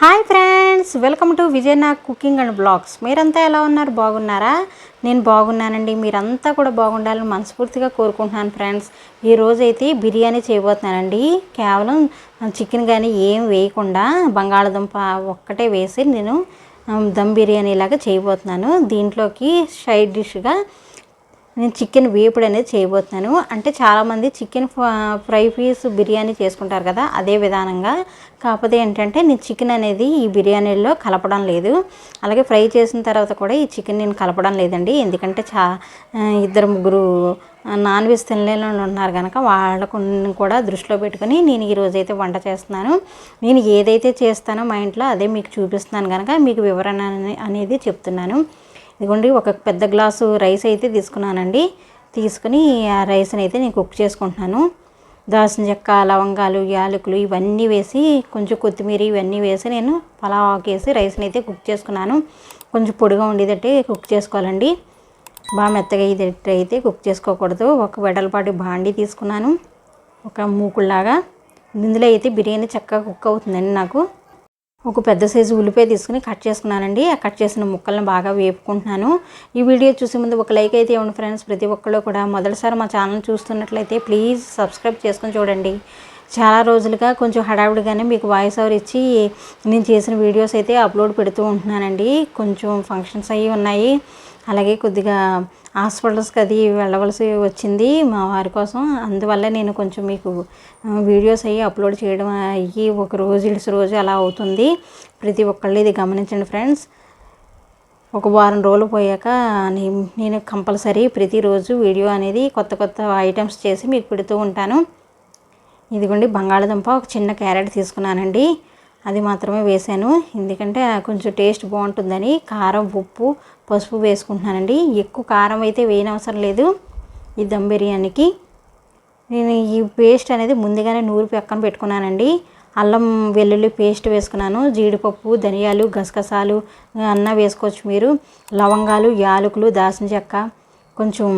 Hi friends welcome to విజయనా cooking and blogs. మీరంతా ఎలా ఉన్నారు? బాగున్నారా? నేను బాగున్నానండి. మీరంతా కూడా బాగుండాలని మనస్ఫూర్తిగా కోరుకుంటున్నాను ఫ్రెండ్స్. ఈ అయితే బిర్యానీ చేయబోతున్నానండి. కేవలం చికెన్ కానీ ఏం వేయకుండా బంగాళదుంప ఒక్కటే వేసి నేను దమ్ బిర్యానీ లాగా చేయబోతున్నాను. దీంట్లోకి సైడ్ డిష్గా నేను చికెన్ వేపుడు అనేది చేయబోతున్నాను. అంటే చాలామంది చికెన్ ఫ్రై పీస్ బిర్యానీ చేసుకుంటారు కదా అదే విధానంగా. కాకపోతే ఏంటంటే నేను చికెన్ అనేది ఈ బిర్యానీలో కలపడం లేదు. అలాగే ఫ్రై చేసిన తర్వాత కూడా ఈ చికెన్ నేను కలపడం లేదండి. ఎందుకంటే చా ఇద్దరు ముగ్గురు నాన్ వెజ్ తినలేని ఉన్నారు కనుక వాళ్ళకు కూడా దృష్టిలో పెట్టుకొని నేను ఈరోజు అయితే వంట చేస్తున్నాను. నేను ఏదైతే చేస్తానో మా ఇంట్లో అదే మీకు చూపిస్తున్నాను కనుక మీకు వివరణ అనేది చెప్తున్నాను. ఇదిగోండి ఒక పెద్ద గ్లాసు రైస్ అయితే తీసుకున్నానండి. తీసుకుని ఆ రైస్ని అయితే నేను కుక్ చేసుకుంటున్నాను. దాల్చిన చెక్క లవంగాలు యాలకులు ఇవన్నీ వేసి కొంచెం కొత్తిమీర ఇవన్నీ వేసి నేను పలావ్ ఆకేసి రైస్ని అయితే కుక్ చేసుకున్నాను. కొంచెం పొడిగా ఉండేదట్టే కుక్ చేసుకోవాలండి. బాగా మెత్తగా అయ్యేటట్టు అయితే కుక్ చేసుకోకూడదు. ఒక వెడల్పాటి బాండి తీసుకున్నాను. ఒక మూకుల్లాగా. ఇందులో అయితే బిర్యానీ చక్కగా కుక్ అవుతుందండి నాకు. ఒక పెద్ద సైజు ఉల్లిపాయ తీసుకుని కట్ చేసుకున్నానండి. ఆ కట్ చేసిన ముక్కలను బాగా వేపుకుంటున్నాను. ఈ వీడియో చూసే ముందు ఒక లైక్ అయితే ఇవ్వండి ఫ్రెండ్స్. ప్రతి ఒక్కళ్ళు కూడా మొదటిసారి మా ఛానల్ చూస్తున్నట్లయితే ప్లీజ్ సబ్స్క్రైబ్ చేసుకొని చూడండి. చాలా రోజులుగా కొంచెం హడావిడిగానే మీకు వాయిస్ ఓవర్ ఇచ్చి నేను చేసిన వీడియోస్ అయితే అప్లోడ్ పెడుతూ ఉంటున్నానండి. కొంచెం ఫంక్షన్స్ అవి ఉన్నాయి. అలాగే కొద్దిగా హాస్పిటల్స్కి అది వెళ్ళవలసి వచ్చింది మా వారి కోసం. అందువల్ల నేను కొంచెం మీకు వీడియోస్ అయ్యి అప్లోడ్ చేయడం అయ్యి ఒక రోజు ఇడిసి రోజు అలా అవుతుంది. ప్రతి ఒక్కళ్ళు ఇది గమనించండి ఫ్రెండ్స్. ఒక వారం రోజులు పోయాక నేను నేను కంపల్సరీ ప్రతిరోజు వీడియో అనేది కొత్త కొత్త ఐటమ్స్ చేసి మీకు పెడుతూ ఉంటాను. ఇదిగోండి బంగాళదుంప ఒక చిన్న క్యారెట్ తీసుకున్నానండి. అది మాత్రమే వేసాను ఎందుకంటే కొంచెం టేస్ట్ బాగుంటుందని కారం ఉప్పు పసుపు వేసుకుంటున్నానండి. ఎక్కువ కారం అయితే వేయనవసరం లేదు ఈ దమ్ బిర్యానీకి. నేను ఈ పేస్ట్ అనేది ముందుగానే నూరు పక్కన పెట్టుకున్నానండి. అల్లం వెల్లుల్లి పేస్ట్ వేసుకున్నాను. జీడిపప్పు ధనియాలు గసగసాలు అన్న వేసుకోవచ్చు మీరు. లవంగాలు యాలకులు దాల్చిన చెక్క కొంచెం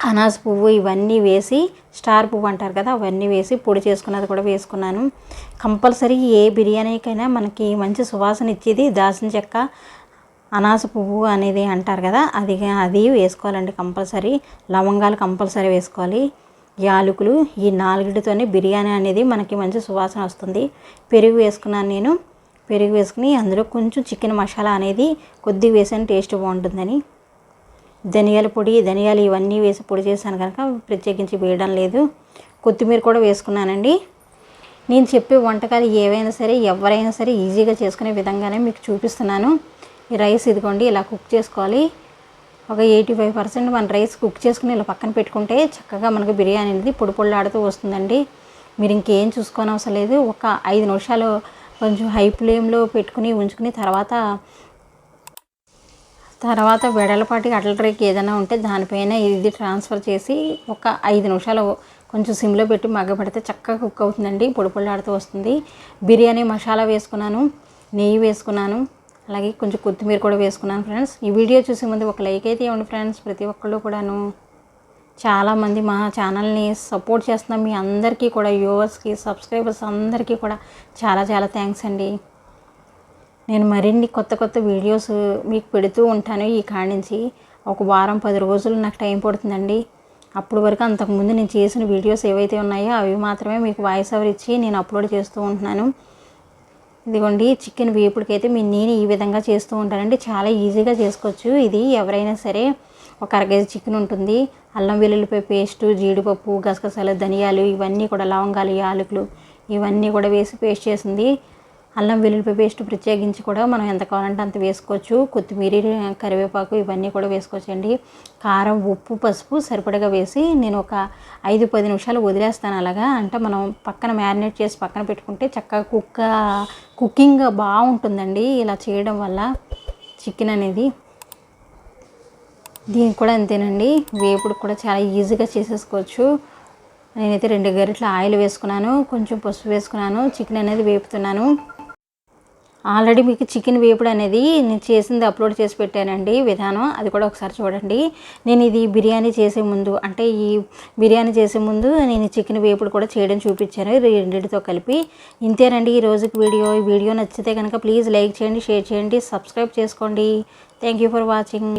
అనాస పువ్వు ఇవన్నీ వేసి స్టార్ పువ్వు అంటారు కదా అవన్నీ వేసి పొడి చేసుకున్నది కూడా వేసుకున్నాను. కంపల్సరీ ఏ బిర్యానీకైనా మనకి మంచి సువాసన ఇచ్చేది దాల్చిన చెక్క అనాస పువ్వు అనేది అంటారు కదా అది అది వేసుకోవాలండి కంపల్సరీ. లవంగాలు కంపల్సరీ వేసుకోవాలి. యాలకులు ఈ నాలుగిటితోనే బిర్యానీ అనేది మనకి మంచి సువాసన వస్తుంది. పెరుగు వేసుకున్నాను నేను. పెరుగు వేసుకుని అందులో కొంచెం చికెన్ మసాలా అనేది కొద్దిగా వేసాను టేస్ట్ బాగుంటుందని. ధనియాల పొడి ధనియాలు ఇవన్నీ వేసి పొడి చేశాను కనుక ప్రత్యేకించి వేయడం లేదు. కొత్తిమీర కూడా వేసుకున్నానండి. నేను చెప్పే వంటకాలు ఏవైనా సరే ఎవరైనా సరే ఈజీగా చేసుకునే విధంగానే మీకు చూపిస్తున్నాను. ఈ రైస్ ఇదిగోండి ఇలా కుక్ చేసుకోవాలి. ఒక ఎయిటీ ఫైవ్ పర్సెంట్ మన రైస్ కుక్ చేసుకుని ఇలా పక్కన పెట్టుకుంటే చక్కగా మనకు బిర్యానీ అనేది పొడి పొళ్ళాడుతూ వస్తుందండి. మీరు ఇంకేం చూసుకోని అవసరం లేదు. ఒక ఐదు నిమిషాలు కొంచెం హై ఫ్లేమ్లో పెట్టుకుని ఉంచుకుని తర్వాత తర్వాత వెడలపాటి అటల్ రేక్ ఏదైనా ఉంటే దానిపైన ఇది ట్రాన్స్ఫర్ చేసి ఒక ఐదు నిమిషాలు కొంచెం సిమ్లో పెట్టి మగ్గబెడితే చక్కగా కుక్ అవుతుందండి. పొడి పొడిలాడుతూ వస్తుంది. బిర్యానీ మసాలా వేసుకున్నాను నెయ్యి వేసుకున్నాను అలాగే కొంచెం కొత్తిమీర కూడా వేసుకున్నాను ఫ్రెండ్స్. ఈ వీడియో చూసే ముందు ఒక లైక్ అయితే ఇవ్వండి ఫ్రెండ్స్. ప్రతి ఒక్కళ్ళు కూడాను చాలామంది మా ఛానల్ని సపోర్ట్ చేస్తున్న మీ అందరికీ కూడా వ్యూవర్స్కి సబ్స్క్రైబర్స్ అందరికీ కూడా చాలా చాలా థ్యాంక్స్ అండి. నేను మరిన్ని కొత్త కొత్త వీడియోస్ మీకు పెడుతూ ఉంటాను ఈ కాడి నుంచి. ఒక వారం పది రోజులు నాకు టైం పడుతుందండి. అప్పటి వరకు అంతకుముందు నేను చేసిన వీడియోస్ ఏవైతే ఉన్నాయో అవి మాత్రమే మీకు వాయిస్ ఓవర్ ఇచ్చి నేను అప్లోడ్ చేస్తూ ఉంటున్నాను. ఇదిగోండి చికెన్ వేపుడికైతే మీ నేను ఈ విధంగా చేస్తూ ఉంటానండి. చాలా ఈజీగా చేసుకోవచ్చు. ఇది ఎవరైనా సరే ఒక అర కేజీ చికెన్ ఉంటుంది. అల్లం వెల్లుల్లిపాయ పేస్టు జీడిపప్పు గసగసాలు ధనియాలు ఇవన్నీ కూడా లవంగాలు యాలకులు ఇవన్నీ కూడా వేసి పేస్ట్ చేసింది. అల్లం వెల్లుల్లి పేస్ట్ ప్రత్యేకించి కూడా మనం ఎంత కావాలంటే అంత వేసుకోవచ్చు. కొత్తిమీర కరివేపాకు ఇవన్నీ కూడా వేసుకోవచ్చండి. కారం ఉప్పు పసుపు సరిపడగా వేసి నేను ఒక ఐదు పది నిమిషాలు వదిలేస్తాను అలాగా. అంటే మనం పక్కన మ్యారినేట్ చేసి పక్కన పెట్టుకుంటే చక్కగా కుక్క కుకింగ్ బాగుంటుందండి ఇలా చేయడం వల్ల. చికెన్ అనేది దీనికి కూడా అంతేనండి. వేపుడు కూడా చాలా ఈజీగా చేసేసుకోవచ్చు. నేనైతే రెండు గరిటల ఆయిల్ వేసుకున్నాను కొంచెం పసుపు వేసుకున్నాను చికెన్ అనేది వేపుతున్నాను. ఆల్రెడీ మీకు చికెన్ వేపుడు అనేది నేను చేసింది అప్లోడ్ చేసి పెట్టానండి విధానం. అది కూడా ఒకసారి చూడండి. నేను ఇది బిర్యానీ చేసే ముందు అంటే ఈ బిర్యానీ చేసే ముందు నేను చికెన్ వేపుడు కూడా చేయడం చూపించాను. రెండింటితో కలిపి ఇంతేనండి ఈ రోజుకి వీడియో. ఈ వీడియో నచ్చితే కనుక ప్లీజ్ లైక్ చేయండి షేర్ చేయండి సబ్స్క్రైబ్ చేసుకోండి. Thank you for watching.